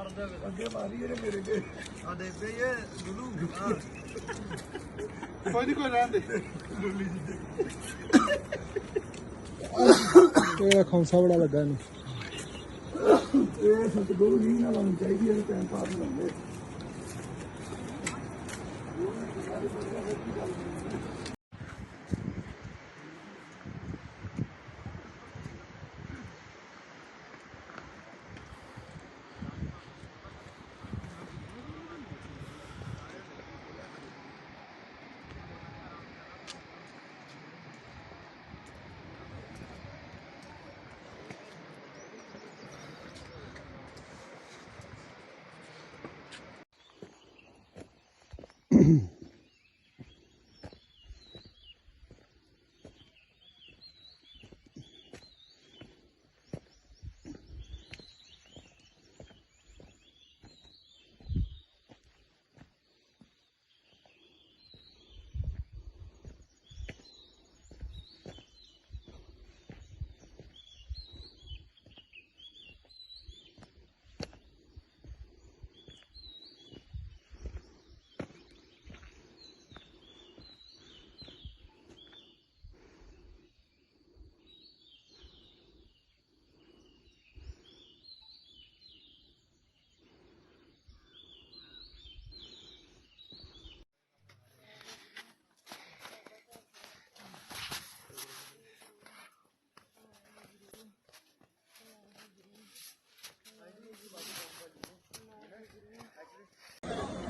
ਅੱਗੇ ਮਾਰੀ ਇਹਨੇ ਮੇਰੇ ਕੇ ਆ ਦੇ ਪੇ ਇਹ ਗੁਲੂ ਹਾਂ। ਕੋਈ ਨਹੀਂ ਕੋਈ ਰਹਿਣ ਦੇ। ਇਹ ਖੌਂਸਾ ਬੜਾ ਲੱਗਾ ਇਹਨੂੰ। ਇਹ ਸਤਗੁਰੂ ਨਹੀਂ ਨਾ ਲਾਉਣੀ ਚਾਹੀਦੀ ਇਹ ਟਾਈਮ ਪਾਸ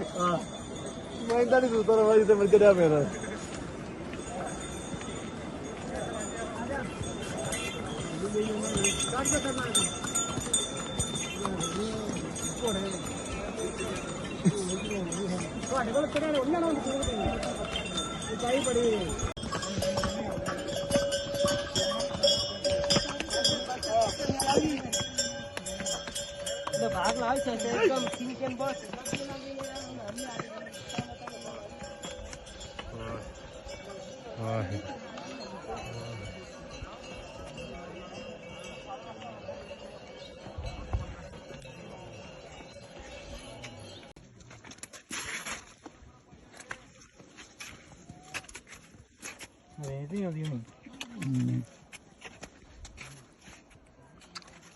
ਲਾਉਂਦੇ ਮੈਂ ਇਦਾਂ ਨਹੀਂ ਸੁਣਦਾ ਰਹਾ ਜਿੱਤੇ ਮਿਲ ਗਿਆ ਮੇਰਾ ਤੁਹਾਡੇ ਕੋਲ ਕਿਹੜੇ ਉਹਨਾਂ ਨੂੰ ਉਚਾਈ ਬੜੀ भाग लाओ Venetino di me. Mm.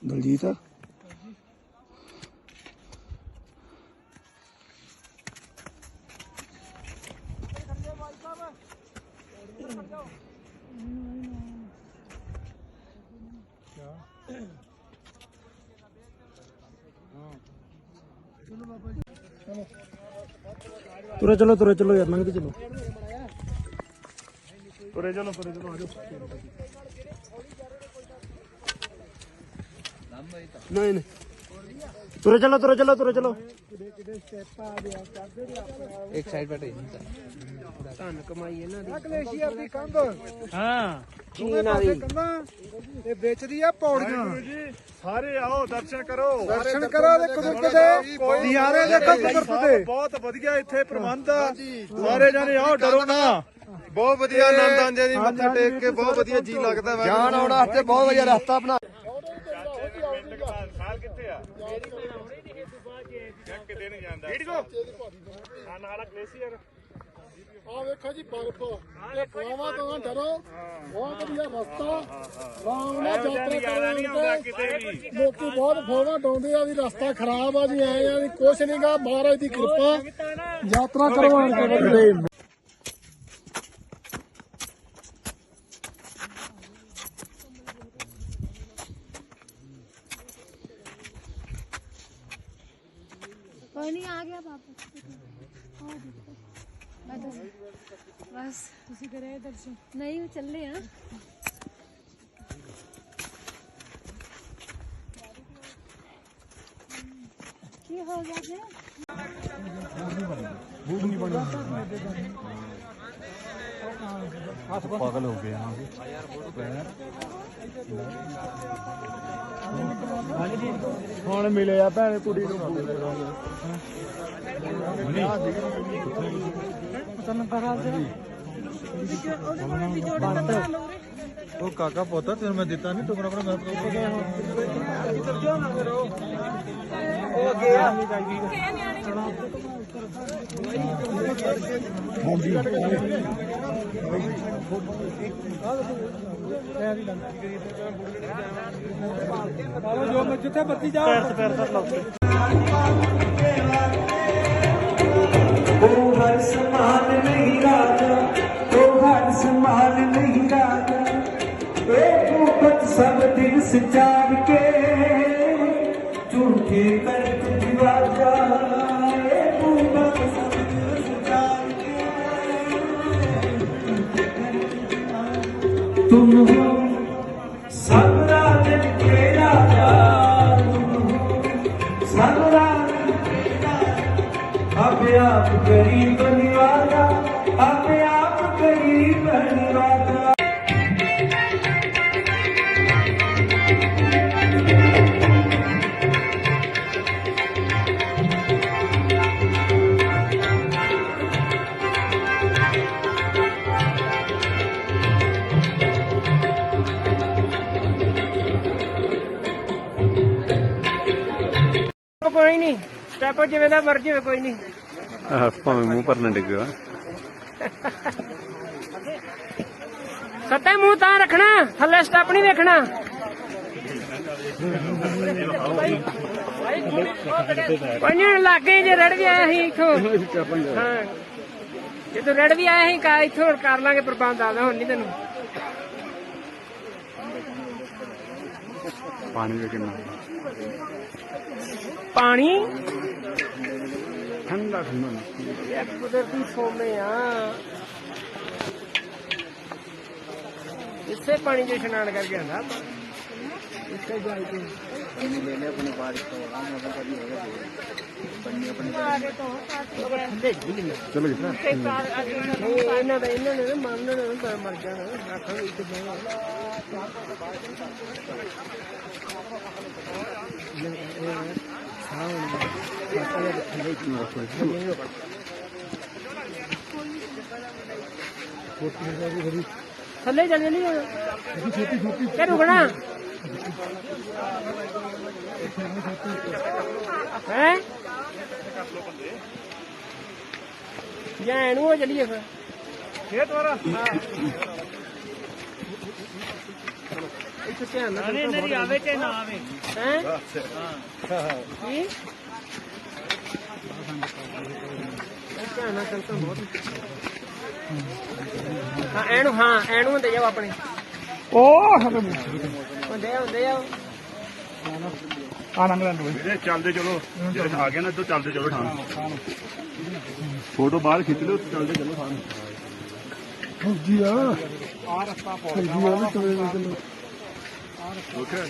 Dal dita? ਤੁਰੇ ਚਲੋ ਤੁਰੇ ਚਲੋ ਯਾਰ ਲੰਘਦੇ ਚਲੋ। ਤੁਰੇ ਚਲੋ ਤੁਰੇ ਚਲੋ ਆਜੋ ਨਹੀਂ ਨਹੀਂ। ਤੁਰੇ ਚਲੋ ਤੁਰੇ ਚਲੋ ਤੁਰੇ ਚਲੋ। ਇੱਕ ਸਾਈਡ ਬੈਠੇ ਧੰਨ ਕਮਾਈ ਇਹਨਾਂ ਦੀ। ਗਲੇਸ਼ੀਅਰ ਦੀ ਕੰਧ। ਹਾਂ। ਚੀਨਾਂ ਦੀ। ਕੰਧਾਂ ਇਹ ਵੇਚਦੀ ਆ ਪੌੜੀਆਂ। ਸਾਰੇ ਆਓ ਦਰਸ਼ਨ ਕਰੋ। ਦਰਸ਼ਨ ਕਰੋ ਤੇ ਕੁਦਰਤ ਦੇ। ਨਜ਼ਾਰੇ ਦੇਖੋ ਕੁਦਰਤ ਦੇ। ਬਹੁਤ ਵਧੀਆ ਇੱਥੇ ਪ੍ਰਬੰਧ ਆ। ਸਾਰੇ ਜਾਣੇ ਆਓ ਡਰੋ ਨਾ। ਬਹੁਤ ਵਧੀਆ ਆਨੰਦ ਆਂਦੇ ਦੀ ਮੱਥਾ ਟੇਕ ਕੇ। ਬਹੁਤ ਵਧੀਆ ਜੀ ਲੱਗਦਾ ਵਾ। ਜਾਣ ਆਉਣ ਵਾਸਤੇ ਬਹੁਤ ਵਧੀਆ ਰਸਤਾ ਬਣਾ ਸਾਲ ਕਿੱਥੇ ਆ? ਚੱਕ ਦੇ ਨਹੀਂ ਜਾਂਦਾ ਵੀਡੀਓ ਆ ਨਾਲ ਗਲੇਸ਼ੀਅਰ। ਆ ਵੇਖੋ ਜੀ ਬਰਫ। ਇਹ ਫਲਾਵਾ ਤੋਂ ਡਰੋ। ਬਹੁਤ ਵਧੀਆ ਰਸਤਾ। ਆਰਾਮ ਨਾਲ ਯਾਤਰਾ ਜ਼ਿਆਦਾ ਨਹੀਂ ਆਉਂਦਾ ਕਰੋ ਕਿਤੇ ਵੀ। ਲੋਕੀ ਬਹੁਤ ਫੋਵਾ ਡਾਉਂਦੇ ਆ ਵੀ ਰਸਤਾ ਖਰਾਬ ਆ ਜੀ ਐ ਆ ਵੀ ਕੁਛ ਨਹੀਂਗਾ ਮਹਾਰਾਜ ਦੀ ਕਿਰਪਾ। ਯਾਤਰਾ ਕਰੋ ਆਣ नहीं, आ गया पापा बस। उसी करे दर्शन। नहीं, वो चल रहे हैं, हाँ। हो। गया भूख नहीं पड़ी ਪਾਗਲ ਹੋ ਗਏ ਹਾਂ ਹੁਣ ਮਿਲੇ ਆ ਭੈਣ ਕੁੜੀ ਨੂੰ। ਉਹ ਕਾਕਾ ਪੁੱਤ ਤੈਨੂੰ ਮੈਂ ਦਿੱਤਾ ਨਹੀਂ ਟੁਕੜਾ ਟੁਕੜਾ ਮੈਂ ਇੱਧਰ ਕਿਉਂ ਨਾ ਕਰੋ ਉਹ ਅੱਗੇ ਆ ਜੋ ਮੈਂ ਜਿੱਥੇ ਬੱਤੀ ਜਾ ਪੈਰ ਤੇ ਪੈਰ ਤੱਕ ਲਾਉਂਦੇ ਉਹ ਹਰ ਸਮਾਨ ਨਹੀਂ ਰਾਜਾ ਉਹ ਹਰ ਸਮਾਨ ਨਹੀਂ ਰਾਜਾ ਇਹ ਭੂਪਤ ਸਭ ਦਿਨ ਸਜਾਰ ਕੇ ਝੂਠੇ ਕਰ ਤੁਝ ਕੇ ਤੁਮ ਹੋ ਸਭ ਰਾਜਨ ਕੇ ਰਾਜਾ ਤੁਮ ਹੋ ਸਭ ਰਾਜਨ ਕੇ ਰਾਜਾ ਆਪੇ ਕੋਈ ਨਹੀਂ। ਸਟੈਪ ਜਿਵੇਂ ਦਾ ਮਰਜ਼ੀ ਹੋਵੇ ਕੋਈ ਨਹੀਂ। ਆਹ ਭਾਵੇਂ ਮੂੰਹ ਪਰ ਨਾ ਡਿੱਗਾ ਸੱਤੇ ਮੂੰਹ ਤਾਂ ਰੱਖਣਾ। ਥੱਲੇ ਸਟੈਪ ਨਹੀਂ ਕੋਈ ਨਹੀਂ ਲੱਗੇ ਜੇ ਰੜ ਵੀ ਆਇਆ ਸੀ ਇੱਥੋਂ। ਹਾਂ। ਜਦੋਂ ਰੜ ਵੀ ਆਇਆ ਸੀ ਕਾ ਇੱਥੋਂ ਕਰ ਲਾਂਗੇ ਪ੍ਰਬੰਧ ਆਦਾ ਹੁਣ ਨਹੀਂ ਤੈਨੂੰ। ਪਾਣੀ ਵੀ ਕਿੰਨਾ? ਪਾਣੀ? ਠੰਡਾ ਇਹ ਕੁਦਰਤੀ ਸੋਮੇ ਆ। ਇਸੇ ਪਾਣੀ 'ਚ ਇਸ਼ਨਾਨ ਕਰਕੇ ਆਂਦਾ ਇੱਥੇ ਜਾ ਕੇ ਚਲੋ ਜੀ ਇਹਨਾਂ ਦਾ ਇਹਨਾਂ ਨੇ ਨਾ ਮੰਨਣਾ ਨਾ ਮਰ ਜਾਣਾ। ਆਖਾਂਗੇ ਇੱਥੇ ਜਾਣਾ ਥੱਲੇ ਚੱਲ ਜਲੀ ਛੋਟੀ ਛੋਟੀ ਕਿ ਰੁਕਣਾ? ਹੈ? ਜਾਂ ਇਹਨੂੰ ਹੋ ਚਲੀਏ ਫਿਰ। ਖੇਤ ਵਾਰਾ ਇੱਥੇ ਧਿਆਨ ਨਾਲ ਨਹੀਂ ਮੇਰੀ ਆਵੇ ਤੇ ਨਾ ਆਵੇ। ਹੈ? ਕੀ? ਧਿਆਨ ਨਾਲ ਚੱਲ ਤਾਂ ਬਹੁਤ ਹਾਂ ਐਨੂੰ ਹਾਂ ਐਨੂੰ ਹੁੰਦੇ ਜਾਓ ਆਪਣੇ। ਉਹ ਹੁੰਦੇ ਆ ਹੁੰਦੇ ਆ। ਆਨੰਦ ਲੈਂਦੇ ਵੀਰੇ ਚੱਲਦੇ ਚਲੋ। ਜਿਹੜੇ ਆ ਗਏ ਨਾ ਇੱਧਰ ਚੱਲਦੇ ਚਲੋ ਫੋਟੋ ਬਾਹਰ ਖਿੱਚ ਲਿਓ ਚੱਲਦੇ ਚਲੋ ਥਾਂ ਫੌਜੀ ਆ। ਆ ਰਸਤਾ ਫੌਜੀ ਆ ਵੀ ਚਲੇ ਚਲੋ। ਓਕੇ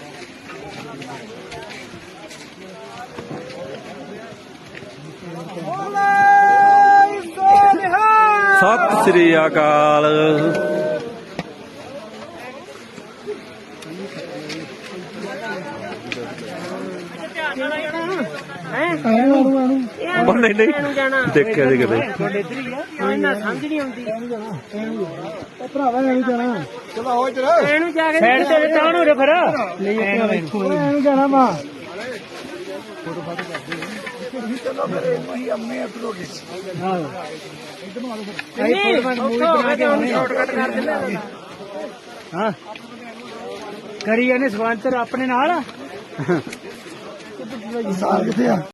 ਸਤਿ ਸ੍ਰੀ ਅਕਾਲ। ਹੈ ਐਨੂੰ ਉਹ ਨਹੀਂ ਨਹੀਂ। ਦੇਖਿਆ ਜੀ ਕਦੇ। ਇਹਨਾਂ ਸਮਝ ਨਹੀਂ ਆਉਂਦੀ। ਉਹ ਭਰਾਵਾ ਐਨੂੰ ਜਾਣਾ। ਐਨੂੰ ਜਾ ਕੇ ਸਾਈਡ ਤੇ ਟਾਣ ਹੋ ਰਿਹਾ ਫਿਰ। ਓਏ ਐਨੂੰ ਜਾਣਾ ਵਾ। ਨਹੀਂ ਸ਼ਾਰਟਕਟ ਕਰ ਦਿੰਦੇ ਹਾਂ। ਕਰੀ ਇਹਨੇ ਸਵਾਂਤਰ ਆਪਣੇ ਨਾਲ। ਸਾਰ ਕਿੱਥੇ ਆ